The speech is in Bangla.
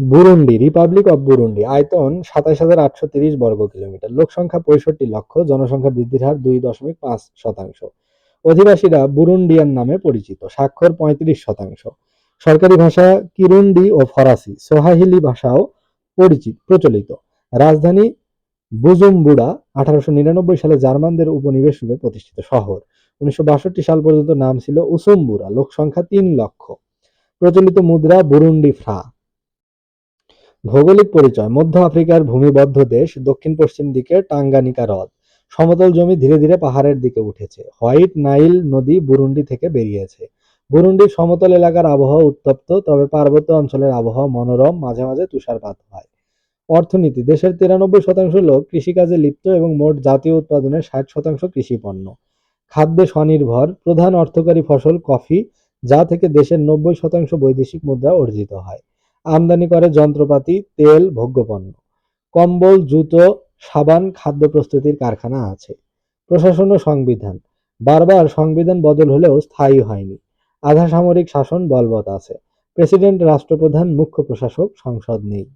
বুরুন্ডি রিপাবলিক অব বুরুন্ডি আয়তন সাতাশ হাজার আটশো তিরিশ বর্গ কিলোমিটার। লোক সংখ্যা পঁয়ষট্টি লক্ষ, জনসংখ্যা বৃদ্ধির হার দুই দশমিক পাঁচ শতাংশ। অধিবাসীরা বুরুন্ডিয়ান নামে পরিচিত, স্বাক্ষর পঁয়ত্রিশ শতাংশ। সরকারি ভাষা কিরুন্ডি ও ফরাসি, সোহাহিলি ভাষাও পরিচিত প্রচলিত। রাজধানী বুজুম্বুড়া, আঠারোশো নিরানব্বই সালে জার্মানদের উপনিবেশ রূপে প্রতিষ্ঠিত শহর। উনিশশো বাষট্টি সাল পর্যন্ত নাম ছিল উসুম্বুরা লোক সংখ্যা তিন লক্ষ। প্রচলিত মুদ্রা বুরুন্ডি ফ্রা। ভৌগোলিক পরিচয়, মধ্য আফ্রিকার ভূমিবদ্ধ দেশ দক্ষিণ পশ্চিম দিকে টাঙ্গানিকা হ্রদ। সমতল জমি ধীরে ধীরে পাহাড়ের দিকে উঠেছে। হোয়াইট নাইল নদী বুরুন্ডি থেকে বেরিয়েছে। বুরুন্ডির সমতল এলাকার আবহাওয়া উত্তপ্ত, তবে পার্বত্য অঞ্চলের আবহাওয়া মনোরম, মাঝে মাঝে তুষারপাত হয়। অর্থনীতি, দেশের তিরানব্বই শতাংশ লোক কৃষিকাজে লিপ্ত এবং মোট জাতীয় উৎপাদনের ষাট শতাংশ কৃষি পণ্য। খাদ্যে স্বনির্ভর, প্রধান অর্থকারী ফসল কফি, যা থেকে দেশের নব্বই শতাংশ বৈদেশিক মুদ্রা অর্জিত হয়। আমদানি করে যন্ত্রপাতি, তেল, ভোগ্যপণ্য, কম্বল, জুতো, সাবান, খাদ্য প্রস্তুতির কারখানা আছে। প্রশাসন ও সংবিধান। বারবার সংবিধান বদল হলেও স্থায়ী হয়নি। আধা সামরিক শাসন বলবৎ আছে। প্রেসিডেন্ট, রাষ্ট্রপ্রধান, মুখ্য প্রশাসক, সংসদ নেই।